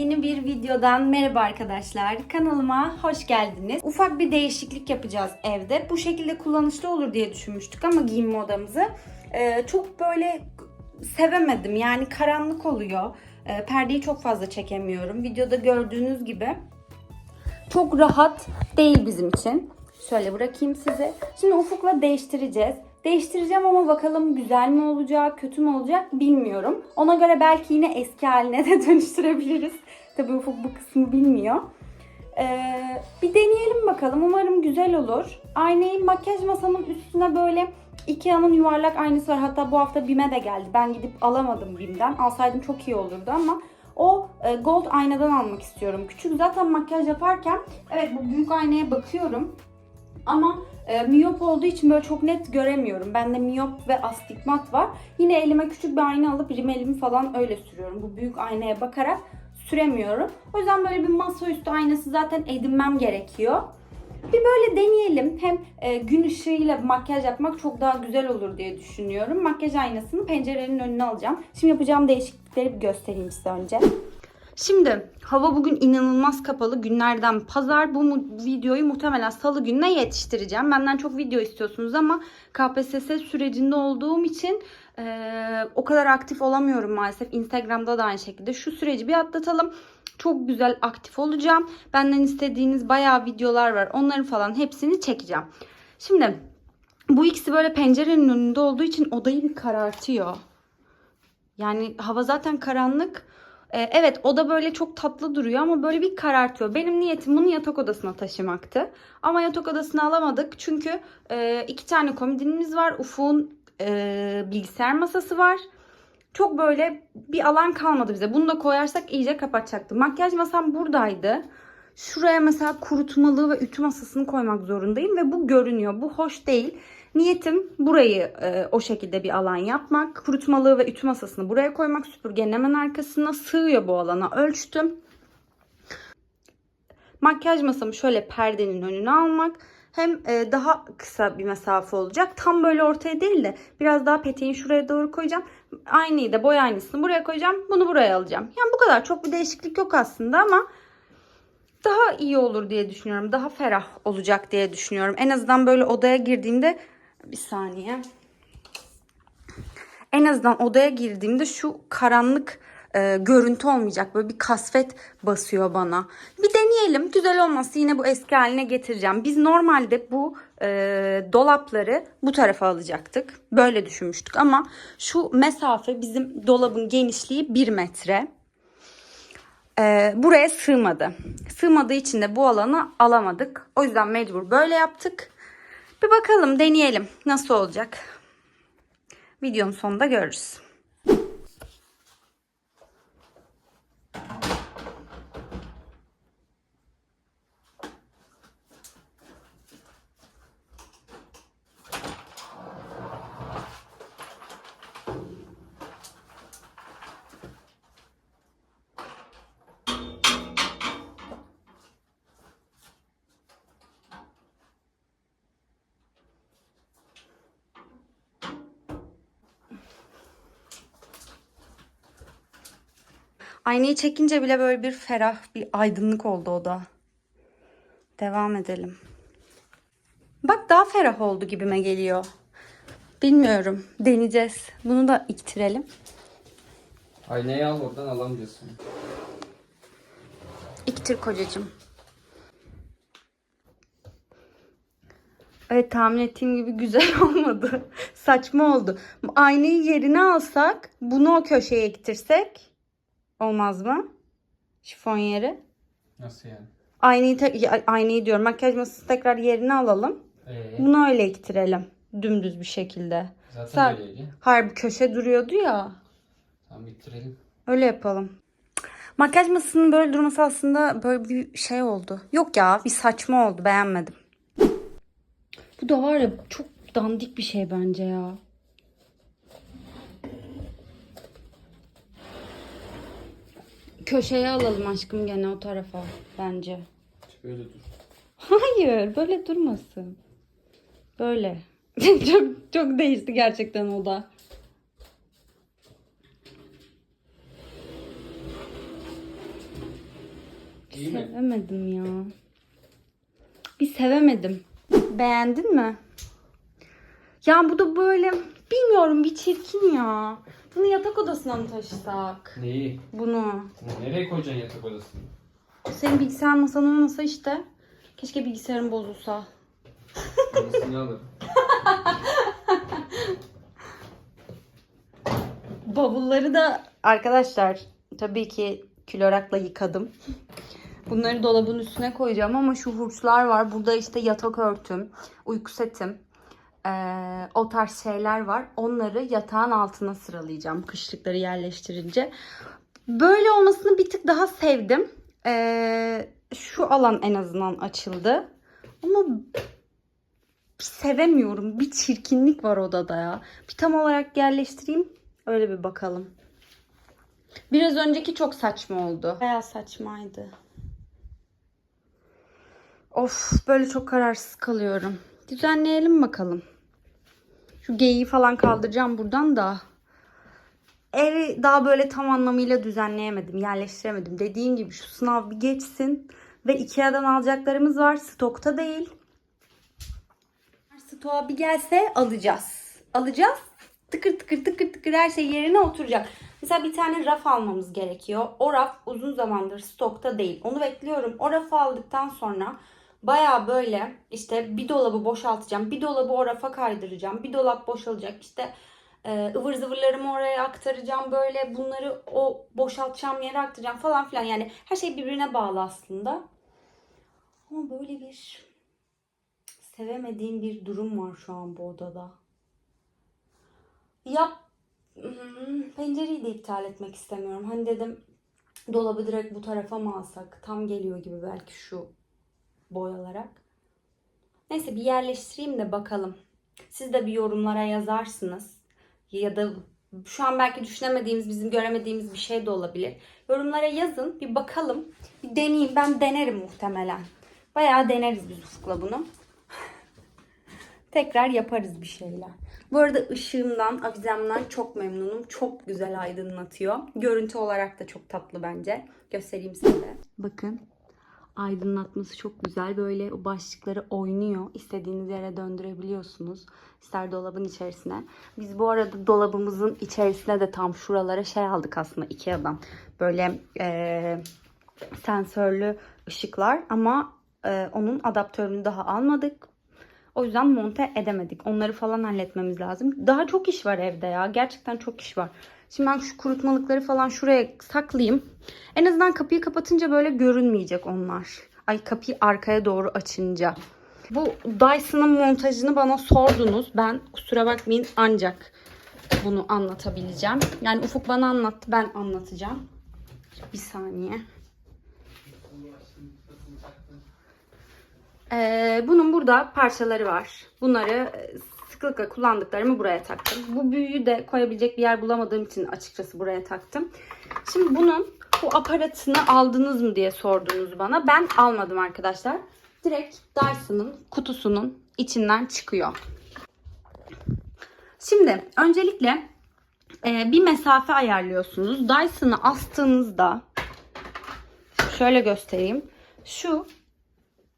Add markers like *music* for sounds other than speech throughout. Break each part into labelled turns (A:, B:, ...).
A: yeni bir videodan merhaba arkadaşlar. Kanalıma hoş geldiniz. Ufak bir değişiklik yapacağız evde. Bu şekilde kullanışlı olur diye düşünmüştük ama giyinme odamızı. Ee, çok böyle sevemedim. Yani karanlık oluyor. Ee, perdeyi çok fazla çekemiyorum. Videoda gördüğünüz gibi. Çok rahat değil bizim için. Şöyle bırakayım size. Şimdi Ufuk'la değiştireceğiz. Değiştireceğim ama bakalım güzel mi olacak, kötü mü olacak bilmiyorum. Ona göre belki yine eski haline de *laughs* dönüştürebiliriz. Tabii Ufuk bu kısmı bilmiyor. Ee, bir deneyelim bakalım. Umarım güzel olur. Aynayı makyaj masamın üstüne böyle Ikea'nın yuvarlak aynısı var. Hatta bu hafta BİM'e de geldi. Ben gidip alamadım BİM'den. Alsaydım çok iyi olurdu ama o e, gold aynadan almak istiyorum. Küçük zaten makyaj yaparken evet bu büyük aynaya bakıyorum. Ama e, miyop olduğu için böyle çok net göremiyorum. Bende miyop ve astigmat var. Yine elime küçük bir ayna alıp rimelimi falan öyle sürüyorum. Bu büyük aynaya bakarak süremiyorum. O yüzden böyle bir masaüstü aynası zaten edinmem gerekiyor. Bir böyle deneyelim. Hem e, gün ışığıyla makyaj yapmak çok daha güzel olur diye düşünüyorum. Makyaj aynasını pencerenin önüne alacağım. Şimdi yapacağım değişiklikleri bir göstereyim size önce. Şimdi hava bugün inanılmaz kapalı günlerden pazar. Bu videoyu muhtemelen salı gününe yetiştireceğim. Benden çok video istiyorsunuz ama KPSS sürecinde olduğum için eee, o kadar aktif olamıyorum maalesef. Instagram'da da aynı şekilde. Şu süreci bir atlatalım. Çok güzel aktif olacağım. Benden istediğiniz bayağı videolar var. Onların falan hepsini çekeceğim. Şimdi bu ikisi böyle pencerenin önünde olduğu için odayı bir karartıyor. Yani hava zaten karanlık. Ee, evet o da böyle çok tatlı duruyor ama böyle bir karartıyor. Benim niyetim bunu yatak odasına taşımaktı. Ama yatak odasına alamadık çünkü e, iki tane komodinimiz var. Ufuk'un e, bilgisayar masası var. Çok böyle bir alan kalmadı bize. Bunu da koyarsak iyice kapatacaktı. Makyaj masam buradaydı. Şuraya mesela kurutmalığı ve ütü masasını koymak zorundayım ve bu görünüyor. Bu hoş değil. Niyetim burayı e, o şekilde bir alan yapmak. Kurutmalığı ve ütü masasını buraya koymak. Süpürgenin hemen arkasına sığıyor bu alana. Ölçtüm. Makyaj masamı şöyle perdenin önüne almak. Hem e, daha kısa bir mesafe olacak. Tam böyle ortaya değil de biraz daha peteğin şuraya doğru koyacağım. Aynıyı da boy aynısını buraya koyacağım. Bunu buraya alacağım. Yani bu kadar. Çok bir değişiklik yok aslında ama daha iyi olur diye düşünüyorum. Daha ferah olacak diye düşünüyorum. En azından böyle odaya girdiğimde bir saniye. En azından odaya girdiğimde şu karanlık e, görüntü olmayacak. Böyle bir kasvet basıyor bana. Bir deneyelim. Güzel olmazsa yine bu eski haline getireceğim. Biz normalde bu e, dolapları bu tarafa alacaktık. Böyle düşünmüştük ama şu mesafe bizim dolabın genişliği 1 metre. E, buraya sığmadı. Sığmadığı için de bu alanı alamadık. O yüzden mecbur böyle yaptık. Bir bakalım deneyelim nasıl olacak. Videonun sonunda görürüz. Aynayı çekince bile böyle bir ferah, bir aydınlık oldu oda. Devam edelim. Bak daha ferah oldu gibime geliyor. Bilmiyorum. Deneyeceğiz. Bunu da iktirelim.
B: Aynayı al oradan alamıyorsun.
A: İktir kocacığım. Evet tahmin ettiğim gibi güzel *laughs* olmadı. Saçma oldu. Aynayı yerine alsak bunu o köşeye iktirsek olmaz mı? Şifon yeri.
B: Nasıl yani?
A: Aynayı, te- aynayı diyorum. Makyaj masasını tekrar yerine alalım.
B: Ee,
A: Bunu öyle iktirelim. Dümdüz bir şekilde.
B: zaten böyleydi.
A: Hayır bu köşe duruyordu ya.
B: Tamam bitirelim.
A: Öyle yapalım. Makyaj masasının böyle durması aslında böyle bir şey oldu. Yok ya bir saçma oldu beğenmedim. Bu da var ya çok dandik bir şey bence ya. Köşeye alalım aşkım gene o tarafa bence.
B: Böyle dur.
A: Hayır böyle durmasın. Böyle. *laughs* çok çok değişti gerçekten o da.
B: İyi mi?
A: Sevemedim ya. Bir sevemedim. Beğendin mi? Ya bu da böyle bilmiyorum bir çirkin ya. Bunu yatak odasına mı taşısak?
B: Neyi?
A: Bunu.
B: Nereye koyacaksın yatak odasını?
A: Senin bilgisayar masan olmasa işte. Keşke bilgisayarın bozulsa.
B: Yenisini alırım. *laughs*
A: Bavulları da arkadaşlar tabii ki klorakla yıkadım. Bunları dolabın üstüne koyacağım ama şu hurçlar var. Burada işte yatak örtüm, uyku setim, eee, o tarz şeyler var. Onları yatağın altına sıralayacağım kışlıkları yerleştirince. Böyle olmasını bir tık daha sevdim. Eee, şu alan en azından açıldı. Ama sevemiyorum. Bir çirkinlik var odada ya. Bir tam olarak yerleştireyim. Öyle bir bakalım. Biraz önceki çok saçma oldu. Bayağı saçmaydı. Of böyle çok kararsız kalıyorum. Düzenleyelim bakalım. Şu geyiği falan kaldıracağım buradan da. Evi daha böyle tam anlamıyla düzenleyemedim, yerleştiremedim. Dediğim gibi şu sınav bir geçsin. Ve Ikea'dan alacaklarımız var. Stokta değil. Stoğa bir gelse alacağız. Alacağız. Tıkır tıkır tıkır tıkır her şey yerine oturacak. Mesela bir tane raf almamız gerekiyor. O raf uzun zamandır stokta değil. Onu bekliyorum. O rafı aldıktan sonra baya böyle işte bir dolabı boşaltacağım. Bir dolabı o rafa kaydıracağım. Bir dolap boşalacak. İşte e, ıvır zıvırlarımı oraya aktaracağım. Böyle bunları o boşaltacağım yere aktaracağım falan filan. Yani her şey birbirine bağlı aslında. Ama böyle bir sevemediğim bir durum var şu an bu odada. Yap Hmm, pencereyi de iptal etmek istemiyorum. Hani dedim dolabı direkt bu tarafa mı alsak? Tam geliyor gibi belki şu boyalarak. Neyse bir yerleştireyim de bakalım. Siz de bir yorumlara yazarsınız. Ya da şu an belki düşünemediğimiz, bizim göremediğimiz bir şey de olabilir. Yorumlara yazın, bir bakalım. Bir deneyeyim. Ben denerim muhtemelen. Bayağı deneriz biz Ufuk'la bunu. *laughs* Tekrar yaparız bir şeyler. Bu arada ışığımdan, avizemden çok memnunum. Çok güzel aydınlatıyor. Görüntü olarak da çok tatlı bence. Göstereyim size. Bakın. Aydınlatması çok güzel. Böyle o başlıkları oynuyor. İstediğiniz yere döndürebiliyorsunuz. İster dolabın içerisine. Biz bu arada dolabımızın içerisine de tam şuralara şey aldık aslında Ikea'dan. Böyle eee sensörlü ışıklar ama e, onun adaptörünü daha almadık. O yüzden monte edemedik. Onları falan halletmemiz lazım. Daha çok iş var evde ya. Gerçekten çok iş var. Şimdi ben şu kurutmalıkları falan şuraya saklayayım. En azından kapıyı kapatınca böyle görünmeyecek onlar. Ay kapıyı arkaya doğru açınca. Bu Dyson'ın montajını bana sordunuz. Ben kusura bakmayın ancak bunu anlatabileceğim. Yani Ufuk bana anlattı ben anlatacağım. Bir saniye. Ee, bunun burada parçaları var. Bunları e, sıklıkla kullandıklarımı buraya taktım. Bu büyüyü de koyabilecek bir yer bulamadığım için açıkçası buraya taktım. Şimdi bunun bu aparatını aldınız mı diye sordunuz bana. Ben almadım arkadaşlar. Direkt Dyson'ın kutusunun içinden çıkıyor. Şimdi öncelikle e, bir mesafe ayarlıyorsunuz. Dyson'ı astığınızda şöyle göstereyim. Şu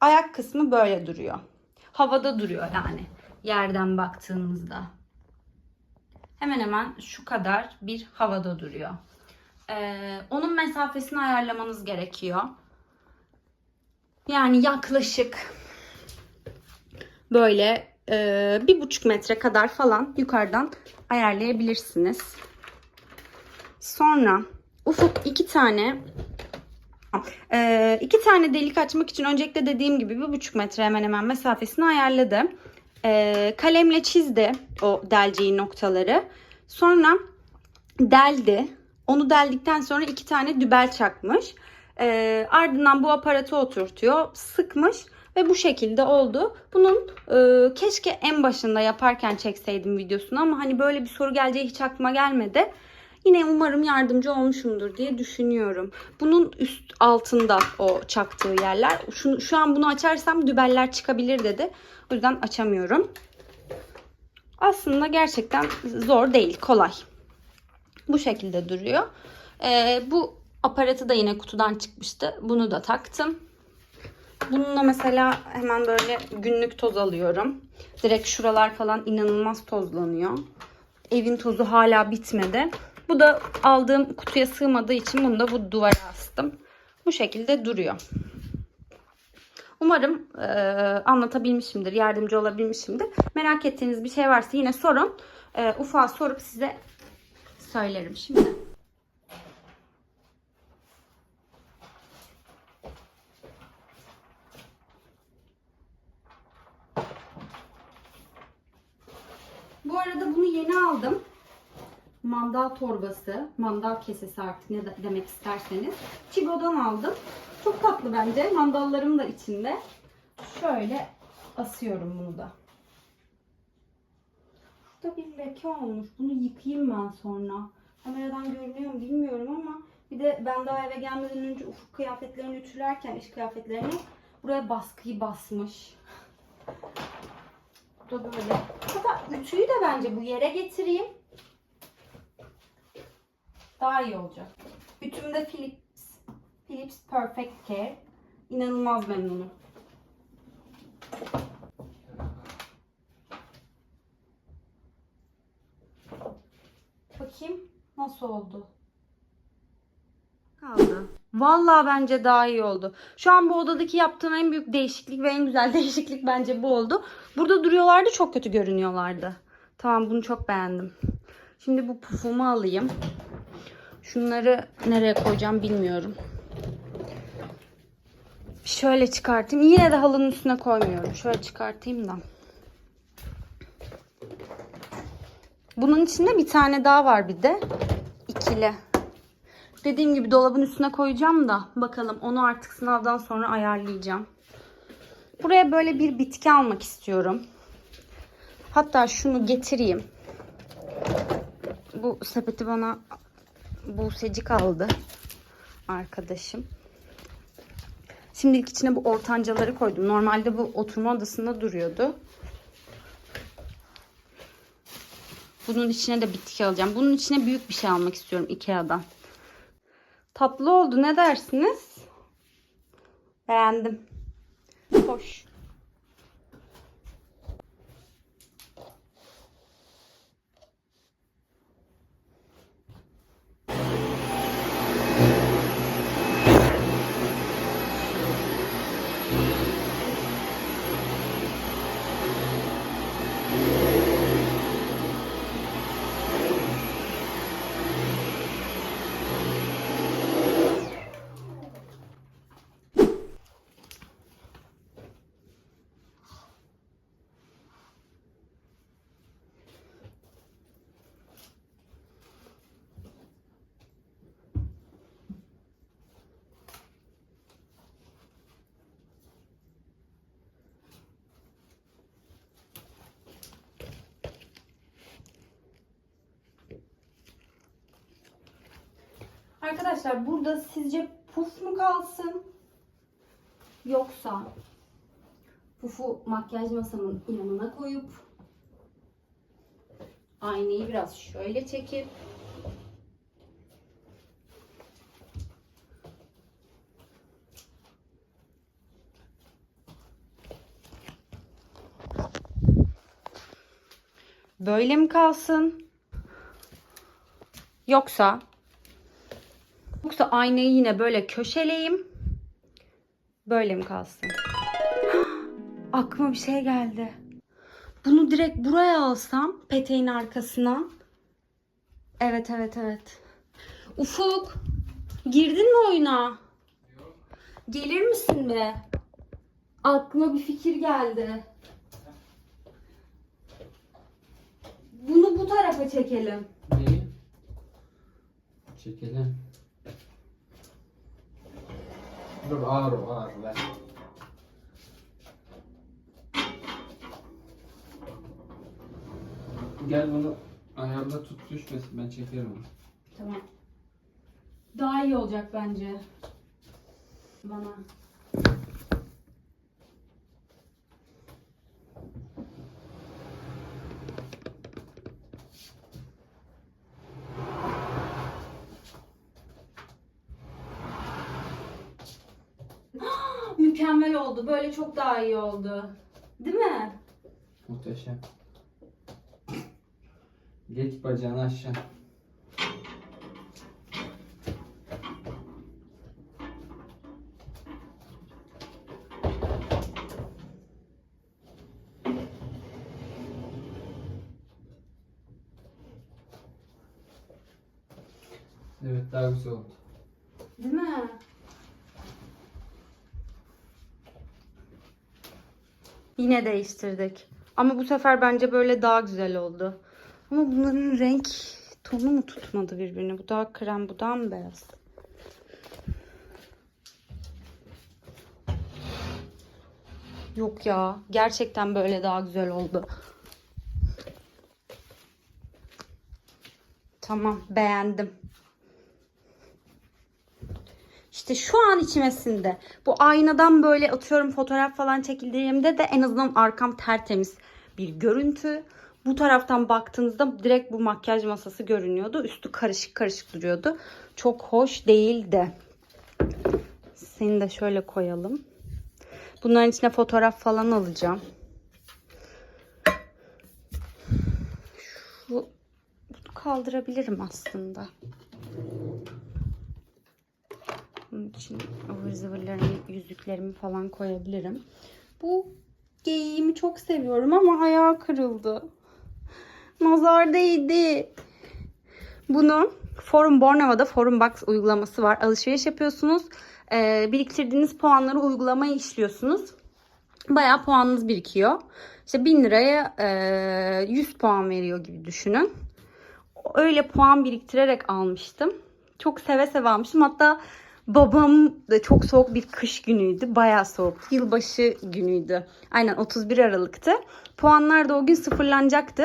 A: ayak kısmı böyle duruyor. Havada duruyor yani yerden baktığınızda. Hemen hemen şu kadar bir havada duruyor. Ee, onun mesafesini ayarlamanız gerekiyor. Yani yaklaşık böyle e, bir buçuk metre kadar falan yukarıdan ayarlayabilirsiniz. Sonra ufuk iki tane ee, iki tane delik açmak için öncelikle dediğim gibi bir buçuk metre hemen hemen mesafesini ayarladı. Ee, kalemle çizdi o delceği noktaları. Sonra deldi. Onu deldikten sonra iki tane dübel çakmış. Ee, ardından bu aparatı oturtuyor. Sıkmış ve bu şekilde oldu. Bunun e, keşke en başında yaparken çekseydim videosunu ama hani böyle bir soru geleceği hiç aklıma gelmedi. Yine umarım yardımcı olmuşumdur diye düşünüyorum. Bunun üst altında o çaktığı yerler. Şu, şu an bunu açarsam dübeller çıkabilir dedi. O yüzden açamıyorum. Aslında gerçekten zor değil, kolay. Bu şekilde duruyor. Ee, bu Aparatı da yine kutudan çıkmıştı. Bunu da taktım. Bununla mesela hemen böyle günlük toz alıyorum. Direkt şuralar falan inanılmaz tozlanıyor. Evin tozu hala bitmedi. Bu da aldığım kutuya sığmadığı için bunu da bu duvara astım. Bu şekilde duruyor. Umarım eee, anlatabilmişimdir, yardımcı olabilmişimdir. Merak ettiğiniz bir şey varsa yine sorun. Eee ufağa sorup size söylerim şimdi. Bu arada bunu yeni aldım. Mandal torbası, mandal kesesi artık ne de- demek isterseniz. Chigo'dan aldım. Çok tatlı bence. Mandallarım da içinde. Şöyle asıyorum bunu da. Burada bir leke olmuş. Bunu yıkayayım ben sonra. Kameradan görünüyor mu bilmiyorum ama bir de ben daha eve gelmeden önce ufuk kıyafetlerini ütülerken iş kıyafetlerini buraya baskıyı basmış. Bu da böyle. Hatta ütüyü de bence bu yere getireyim. Daha iyi olacak. Ütüm de Philips. Philips Perfect Care. İnanılmaz memnunum. Bakayım nasıl oldu. Kaldı. Vallahi bence daha iyi oldu. Şu an bu odadaki yaptığım en büyük değişiklik ve en güzel *laughs* değişiklik bence bu oldu. Burada duruyorlardı çok kötü görünüyorlardı. Tamam bunu çok beğendim. Şimdi bu pufumu alayım. Şunları nereye koyacağım bilmiyorum. Şöyle çıkartayım. Yine de halının üstüne koymuyorum. Şöyle çıkartayım da. Bunun içinde bir tane daha var bir de. İkili. Dediğim gibi dolabın üstüne koyacağım da bakalım onu artık sınavdan sonra ayarlayacağım. Buraya böyle bir bitki almak istiyorum. Hatta şunu getireyim. Bu sepeti bana Buse'cik aldı. Arkadaşım. Şimdilik içine bu ortancaları koydum. Normalde bu oturma odasında duruyordu. Bunun içine de bitki alacağım. Bunun içine büyük bir şey almak istiyorum Ikea'dan. Tatlı oldu. Ne dersiniz? Beğendim. Hoş. Arkadaşlar burada sizce puf mu kalsın? Yoksa pufu makyaj masamın yanına koyup aynayı biraz şöyle çekip böyle mi kalsın? Yoksa Yoksa aynayı yine böyle köşeleyeyim. Böyle mi kalsın? *gasps* Aklıma bir şey geldi. Bunu direkt buraya alsam peteğin arkasına. Evet evet evet. Ufuk girdin mi oyuna? Gelir misin be? Aklıma bir fikir geldi. Bunu bu tarafa çekelim.
B: Neyi? Çekelim. Dur ağır o ağır ver. Gel bunu ayarda tut düşmesin ben çekerim onu.
A: Tamam. Daha iyi olacak bence. Bana. Mükemmel oldu. Böyle çok daha iyi oldu. Değil mi?
B: Muhteşem. *coughs* Geç bacağını aşağı. Evet daha güzel oldu.
A: Değil mi? Yine değiştirdik. Ama bu sefer bence böyle daha güzel oldu. Ama bunların renk tonu mu tutmadı birbirini? Bu daha krem, bu daha mı beyaz? Yok ya. Gerçekten böyle daha güzel oldu. Tamam. Beğendim. İşte şu an içimesinde. Bu aynadan böyle atıyorum fotoğraf falan çekildiğimde de en azından arkam tertemiz bir görüntü. Bu taraftan baktığınızda direkt bu makyaj masası görünüyordu. Üstü karışık karışık duruyordu. Çok hoş değildi. Seni de şöyle koyalım. Bunların içine fotoğraf falan alacağım. Şu bunu kaldırabilirim aslında. Bunun için ıvır zıvırlarımı, yüzüklerimi falan koyabilirim. Bu geyiğimi çok seviyorum ama ayağı kırıldı. Nazar değdi. Bunu Forum Bornova'da Forum Box uygulaması var. Alışveriş yapıyorsunuz. Ee, biriktirdiğiniz puanları uygulamaya işliyorsunuz. Bayağı puanınız birikiyor. İşte 1000 liraya e, 100 puan veriyor gibi düşünün. Öyle puan biriktirerek almıştım. Çok seve seve almıştım. Hatta babam da çok soğuk bir kış günüydü. Bayağı soğuk. Yılbaşı günüydü. Aynen 31 Aralık'tı. Puanlar da o gün sıfırlanacaktı.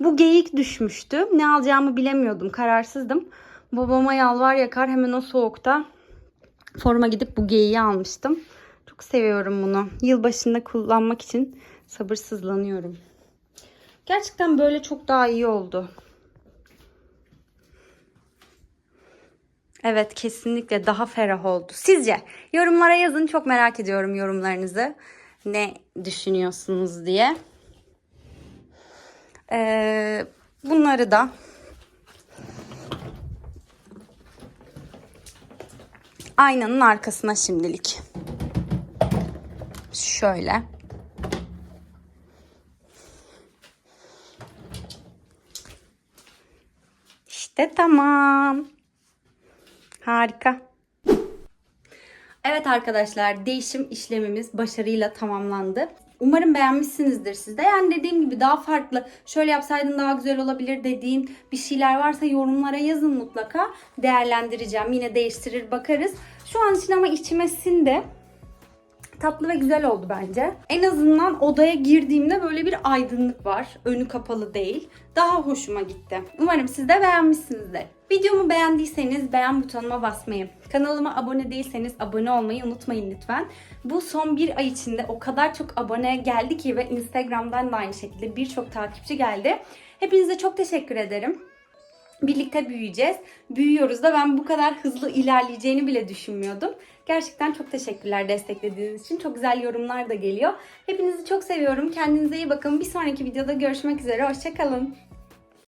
A: Bu geyik düşmüştü. Ne alacağımı bilemiyordum. Kararsızdım. Babama yalvar yakar hemen o soğukta foruma gidip bu geyiği almıştım. Çok seviyorum bunu. Yılbaşında kullanmak için sabırsızlanıyorum. Gerçekten böyle çok daha iyi oldu. Evet kesinlikle daha ferah oldu. Sizce yorumlara yazın çok merak ediyorum yorumlarınızı. Ne düşünüyorsunuz diye. Ee, bunları da aynanın arkasına şimdilik. Şöyle. İşte tamam. Harika. Evet arkadaşlar değişim işlemimiz başarıyla tamamlandı. Umarım beğenmişsinizdir siz de. Yani dediğim gibi daha farklı, şöyle yapsaydın daha güzel olabilir dediğin bir şeyler varsa yorumlara yazın mutlaka. Değerlendireceğim. Yine değiştirir bakarız. Şu an için ama içmesinde tatlı ve güzel oldu bence. En azından odaya girdiğimde böyle bir aydınlık var. Önü kapalı değil. Daha hoşuma gitti. Umarım siz de beğenmişsinizdir. Videomu beğendiyseniz beğen butonuna basmayı, kanalıma abone değilseniz abone olmayı unutmayın lütfen. Bu son bir ay içinde o kadar çok abone geldi ki ve Instagram'dan da aynı şekilde birçok takipçi geldi. Hepinize çok teşekkür ederim. Birlikte büyüyeceğiz. Büyüyoruz da ben bu kadar hızlı ilerleyeceğini bile düşünmüyordum. Gerçekten çok teşekkürler desteklediğiniz için. Çok güzel yorumlar da geliyor. Hepinizi çok seviyorum. Kendinize iyi bakın. Bir sonraki videoda görüşmek üzere. Hoşçakalın.